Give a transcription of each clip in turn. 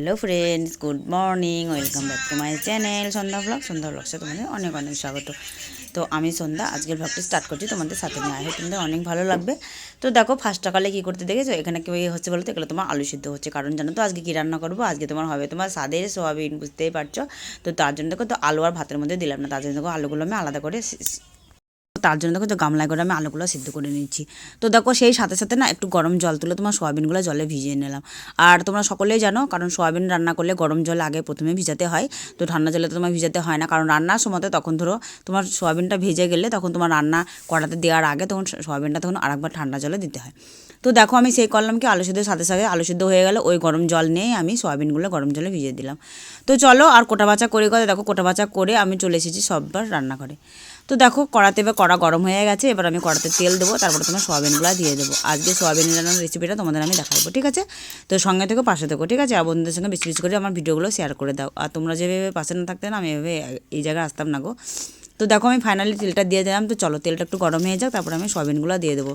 Hello friends good morning welcome back to my channel Sandhya vlog Sandhya ব্লগসে তোমাদের অনেক অনেক স্বাগত। তো আমি সন্ধ্যা আজকের ব্লগটি স্টার্ট করছি তোমাদের সাথে নিয়ে। আয় তোমাদের অনেক ভালো লাগবে। তো দেখো ফার্স্ট সকালে কী করতে দেখেছ? এখানে কেউ হচ্ছে বলতে এগুলো তোমার আলু সিদ্ধ হচ্ছে। কারণ জানো তো, আজকে কী রান্না করব? আজকে তোমার হবে তোমার স্বাদের সোয়াবিন, বুঝতেই পারছ? তো তার জন্য দেখো, তো আলু আর ভাতের মধ্যে দিলাম না। তার জন্য দেখো, আলুগুলো আমি আলাদা করে তার জন্য দেখো যে গামলায় করে আমি আলুগুলো সিদ্ধ করে নিচ্ছি। তো দেখো সেই সাথে সাথে না একটু গরম জল তুলে তোমার সোয়াবিনগুলো জলে ভিজিয়ে নিলাম। আর তোমরা সকলেই জানো, কারণ সোয়াবিন রান্না করলে গরম জল আগে প্রথমে ভিজাতে হয়। তো ঠান্ডা জলে তো তোমার ভিজাতে হয় না, কারণ রান্নার সময় তখন ধরো তোমার সোয়াবিনটা ভেজে গেলে তখন তোমার রান্না কড়াতে দেওয়ার আগে তখন সোয়াবিনটা তখন আরেকবার ঠান্ডা জলে দিতে হয়। তো দেখো আমি সেই করলাম কি, আলু সিদ্ধের সাথে সাথে আলু সিদ্ধ হয়ে গেলে ওই গরম জল নিয়েই আমি সোয়াবিনগুলো গরম জলে ভিজিয়ে দিলাম। তো চলো আর কোটা বাচা করে করে দেখো কোটা বাচা করে আমি চলে এসেছি সববার রান্না করে তো দেখো কড়াতে এবার কড়া গরম হয়ে গেছে, এবার আমি কড়াতে তেল দেবো, তারপরে তোমার সোয়াবিনগুলো দিয়ে দেবো। আজকে সোয়াবিন রান্নার রেসিপিটা তোমাদের আমি দেখাবো, ঠিক আছে? তো সঙ্গে থেকে, পাশে থেকো, ঠিক আছে? আর বন্ধুদের সঙ্গে বেশি বেশি করে আমার ভিডিওগুলো শেয়ার করে দাও। আর তোমরা যেভাবে পাশে না থাকতে না, আমি এভাবে এই জায়গায় আসতাম না গো। তো দেখো আমি ফাইনালি তেলটা দিয়ে দিলাম, তো চলো তেলটা একটু গরম হয়ে যাক, তারপরে আমি সোয়াবিনগুলো দিয়ে দেবো।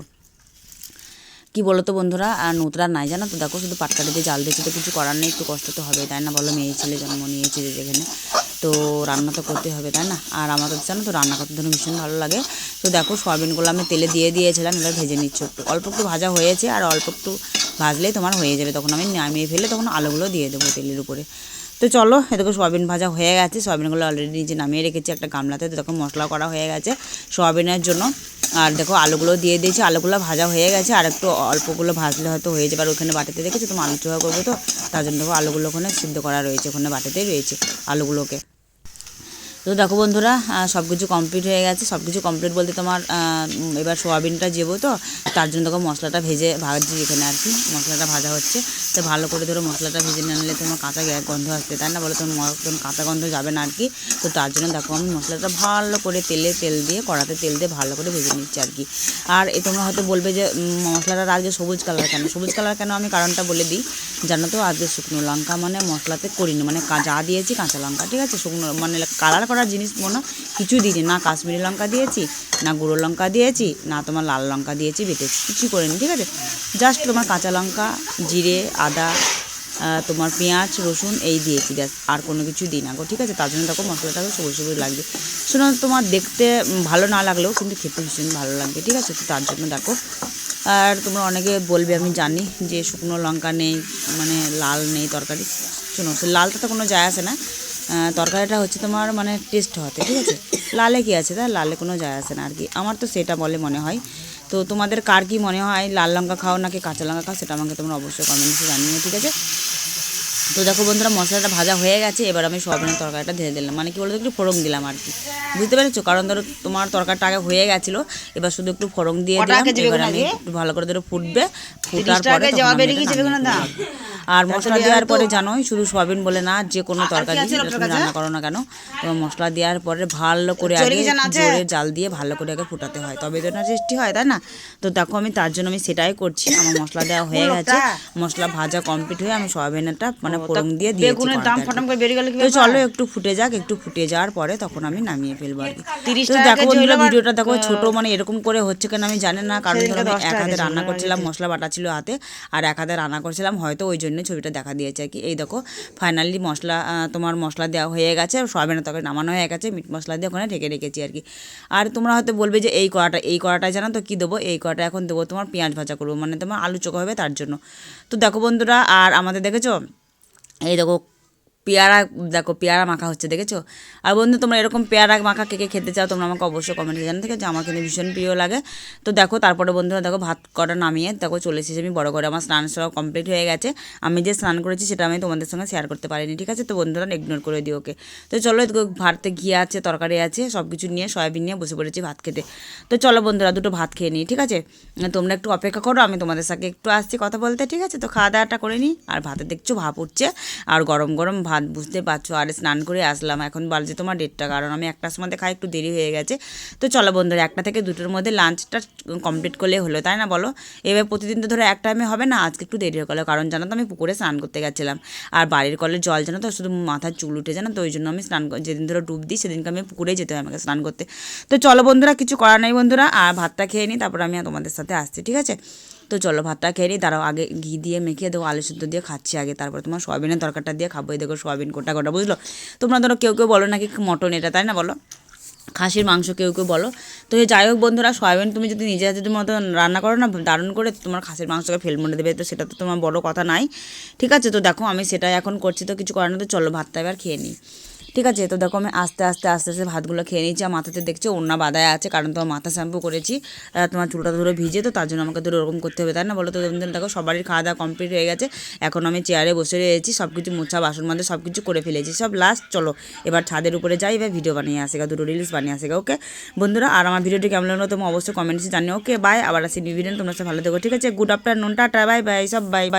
কি বলো তো বন্ধুরা, আর নোতরা নাই জানো? তো দেখো শুধু পাটকাটি দিয়ে জাল দিয়েছি তো কিছু করার নেই, একটু কষ্ট তো হবে তাই না? বলো মেয়ে ছেলে জন্ম নিয়েছি যেখানে। তো রান্না তো করতে হবে, তাই না? আর আমাদের জানো তো রান্না করতে ধরো ভীষণ ভালো লাগে। তো দেখো সয়াবিনগুলো আমি তেলে দিয়ে দিয়েছিলাম, এবার ভেজে নিচ্ছি একটু। অল্প একটু ভাজা হয়েছে আর অল্প একটু ভাজলেই তোমার হয়ে যাবে। তখন আমি নামিয়ে ফেলে তখন আলুগুলো দিয়ে দেবো তেলের উপরে। তো চলো, এদিকে সোয়াবিন ভাজা হয়ে গেছে। সোয়াবিনগুলো অলরেডি নিজে নামিয়ে রেখেছি একটা গামলাতে। তো তখন মশলা করা হয়ে গেছে সোয়াবিনের জন্য। আর দেখো আলুগুলো দিয়ে দিয়েছি। আলুগুলো ভাজা হয়ে গেছে। আর একটু অল্পগুলো ভাজলে হয়তো হয়ে যাবে। আর ওখানে বাটিতে দেখেছি তোমার আলু চোখা করব তো? তার জন্য দেখো আলুগুলো ওখানে সিদ্ধ করা রয়েছে, ওখানে বাটিতেই রয়েছে আলুগুলোকে। তো দেখো বন্ধুরা সব কিছু কমপ্লিট হয়ে গেছে। সব কিছু কমপ্লিট বলতে তোমার এবার সোয়াবিনটা যেবো তো, তার জন্য দেখো মশলাটা ভেজে ভাজছি এখানে আর কি, মশলাটা ভাজা হচ্ছে। তো ভালো করে ধরো মশলাটা ভেজে না নিলে তোমার কাঁচা গন্ধ আসবে, তাই না? বলো তোমার কাঁচা গন্ধ যাবে না আর কি। তো তার জন্য দেখো আমি মশলাটা ভালো করে তেলে তেল দিয়ে, কড়াতে তেল দিয়ে ভালো করে ভেজে নিচ্ছি আর কি। আর এ তোমরা হয়তো বলবে যে মশলাটার আজকে সবুজ কালার কেন? সবুজ কালার কেন আমি কারণটা বলে দিই। জানো তো, আজকে শুকনো লঙ্কা মানে মশলাতে করিনি মানে যা দিয়েছি কাঁচা লঙ্কা, ঠিক আছে? শুকনো মানে কালার করার জিনিস মনে কিছু দিইনি। না কাশ্মীরি লঙ্কা দিয়েছি, না গুঁড়ো লঙ্কা দিয়েছি, না তোমার লাল লঙ্কা দিয়েছি বেটেছি কিছু করিনি, ঠিক আছে? জাস্ট তোমার কাঁচা লঙ্কা, জিরে, আদা তোমার পেঁয়াজ, রসুন, এই দিয়েছি, ব্যাস, আর কোনো কিছু দিই না গো, ঠিক আছে? তার জন্য দেখো মশলাটাকে সবুজ সবুজ লাগবে। শোনো, তোমার দেখতে ভালো না লাগলেও কিন্তু খেতে ভীষণ ভালো লাগবে, ঠিক আছে? তো তার জন্য দেখো, আর তোমরা অনেকে বলবে, আমি জানি যে শুকনো লঙ্কা নেই মানে লাল নেই তরকারি। শোনো সে লালটা তো কোনো যায় আসে না। তরকারিটা হচ্ছে তোমার মানে টেস্ট হতে ঠিক আছে? লালে কি আছে তাই লালে কোনো যায় আসে না আর কি আমার তো সেটা বলে মনে হয়। তো তোমাদের কার কি মনে হয়? লাল লঙ্কা খাও নাকি কাঁচা লঙ্কা খাও সেটা আমাকে তোমরা অবশ্যই কমেন্টসে জানিয়ে ঠিক আছে? তো দেখো বন্ধুরা মশলাটা ভাজা হয়ে গেছে। এবার আমি সোয়াবিনের তরকারিটা ঢেলে দিলাম। মানে কি বলতো একটু ফোড়ন দিলাম আর কি বুঝতে পেরেছ? কারণ ধরো তোমার তরকারিটা আগে হয়ে গেছিল এবার শুধু একটু ফোড়ন দিয়ে দিলাম। এবার আমি একটু ভালো করে ধরো ফুটবে ফুটার পরে আর মশলা দেওয়ার পরে জানোই শুধু সোয়াবিন বলে না যে কোনো তরকারি তুমি রান্না করো না কেন তোমার মশলা দেওয়ার পরে ভালো করে আগে জোরে জাল দিয়ে ভালো করে আগে ফুটাতে হয়। তবে তো না টেস্টি হয় তাই না? তো দেখো আমি তার জন্য আমি সেটাই করছি। আমার মশলা দেওয়া হয়ে গেছে। মশলা ভাজা কমপ্লিট হয়ে আমি সোয়াবিনটা মানে ফোড়ন দিয়ে দিয়েছি তো চলো একটু ফুটে যাক একটু ফুটে যাওয়ার পরে তখন আমি নামিয়ে ফেলব আর কি। তো দেখো বন্ধুরা ভিডিওটা দেখো ছোট মানে এরকম করে হচ্ছে কেন আমি জানি না কারণ ধরো আমি এক হাতে রান্না করছিলাম মশলা বাটা ছিল হাতে আর এক হাতে রান্না করছিলাম হয়তো ওই জন্য ছবিটা দেখা দিয়েছে আর কি, এই দেখো ফাইনালি মশলা তোমার মশলা দেওয়া হয়ে গেছে, সয়াবিনের তরকারি নামানো হয়ে গেছে মিট মশলা দিয়ে ওখানে ঢেকে রেখেছি আর কি। আর তোমরা হয়তো বলবে যে এই কড়াটা এই কড়াটা জানো তো কী দেবো? এই কড়াটা এখন দেবো তোমার পেঁয়াজ ভাজা করব মানে তোমার আলু চোখা হবে তার জন্য। তো দেখো বন্ধুরা, আর আমাদের দেখেছ? এই দেখো পেয়ারা, দেখো পেয়ারা মাখা হচ্ছে, দেখেছ? আর বন্ধু, তোমরা এরকম পেয়ারা মাখা কে কে খেতে চাও, তোমরা আমাকে অবশ্যই কমেন্টে জানাতে ঠিক আছে আমার কিন্তু ভীষণ প্রিয় লাগে। তো দেখো, তারপরে বন্ধুরা, দেখো, ভাত কটা নামিয়ে, দেখো, চলে এসেছি আমি বড় করে আমার স্নান সব কমপ্লিট হয়ে গেছে। আমি যে স্নান করেছি, সেটা আমি তোমাদের সঙ্গে শেয়ার করতে পারিনি, ঠিক আছে? তো বন্ধুরা ইগনোর করে দিও ওকে। তো চলো ভাতে ঘি আছে, তরকারি আছে সব কিছু নিয়ে, সয়াবিন নিয়ে বসে পড়েছি ভাত খেতে। তো চলো বন্ধুরা, দুটো ভাত খেয়ে নিই, ঠিক আছে? তোমরা একটু অপেক্ষা করো, আমি তোমাদের সাথে একটু আসছি কথা বলতে, ঠিক আছে? তো খাওয়া দাওয়াটা করে নিই, আর ভাতে দেখছ ভাপ উঠছে, আর গরম গরম ভাত বুঝতে পারছ। আর স্নান করে আসলাম। এখন বাজে তোমার ডেটটা কারণ আমি একটার সময় খাই একটু দেরি হয়ে গেছে। তো চলো বন্ধুরা, একটা থেকে দুটোর মধ্যে লাঞ্চটা কমপ্লিট করলে হলো, তাই না বলো? এবার প্রতিদিন তো ধরো এক টাইমে হবে না, আজকে একটু দেরি হয়ে গেলো। কারণ জানো তো আমি পুকুরে স্নান করতে গেছিলাম। আর বাড়ির কলের জল জানো তো, শুধু মাথার চুল উঠে জানো তো, ওই জন্য আমি স্নান যেদিন ধরো ডুব দিই, সেদিনকে আমি পুকুরে যেতে হয় আমাকে স্নান করতে। তো চলো বন্ধুরা, কিছু করার নেই বন্ধুরা। আর ভাতটা খেয়ে নিই, তারপর আমি তোমাদের সাথে আসছি, ঠিক আছে? তো চলো ভাতটা খেয়ে নিই তারাও আগে ঘি দিয়ে মেখে দেবো, আলু সিদ্ধ দিয়ে খাচ্ছি আগে, তারপর তোমার সয়াবিনের তরকারটা দিয়ে খাব। এই দেখো সয়াবিন গোটা গোটা বুঝলো? তোমরা ধরো কেউ কেউ বলো নাকি মটন এটা, তাই না বলো? খাসির মাংস কেউ কেউ বলো। তো এই যাই হোক বন্ধুরা, সয়াবিন তুমি যদি নিজে হাতে মতো রান্না করো না, দারুণ করে তোমার খাসির মাংসকে ফেল মনে দেবে, তো সেটা তো তোমার বড় কথা নাই। ঠিক আছে, তো দেখো আমি সেটাই এখন করছি, তো কিছু করার না তো চলো ভাতটা এবার খেয়ে নিই। ঠিক আছে, তো দেখো আমি আস্তে আস্তে আস্তে আস্তে ভাতগুলো খেয়ে নিচ্ছি আর মাথাতে দেখছ ওড়না বাদায় আছে, কারণ তোমার মাথা শ্যাম্পু করেছি, আর তোমার চুলটা ধরে ভিজে, তো তার জন্য আমাকে তো ওরকম করতে হবে, তাই না? বলো তো দেখো সবারই খাওয়া দাওয়া কমপ্লিট হয়ে গেছে, এখন আমি চেয়ারে বসে রয়েছি সব কিছু মোছা বাসন মাঝে সব কিছু করে ফেলেছি, সব লাস্ট চলো, এবার ছাদের উপরে যাই, এবার ভিডিও বানিয়ে আসেগা দুটো রিলস বানিয়ে আসেগা ওকে বন্ধুরা, আর আমার ভিডিওটি কেমন লাগল তুমি অবশ্যই কমেন্টসে জানিও ওকে বাই আবার আসি ভিডিও তোমরা সব ভালো থেকো, ঠিক আছে? Good afternoon tata bye bye সব বাই বাই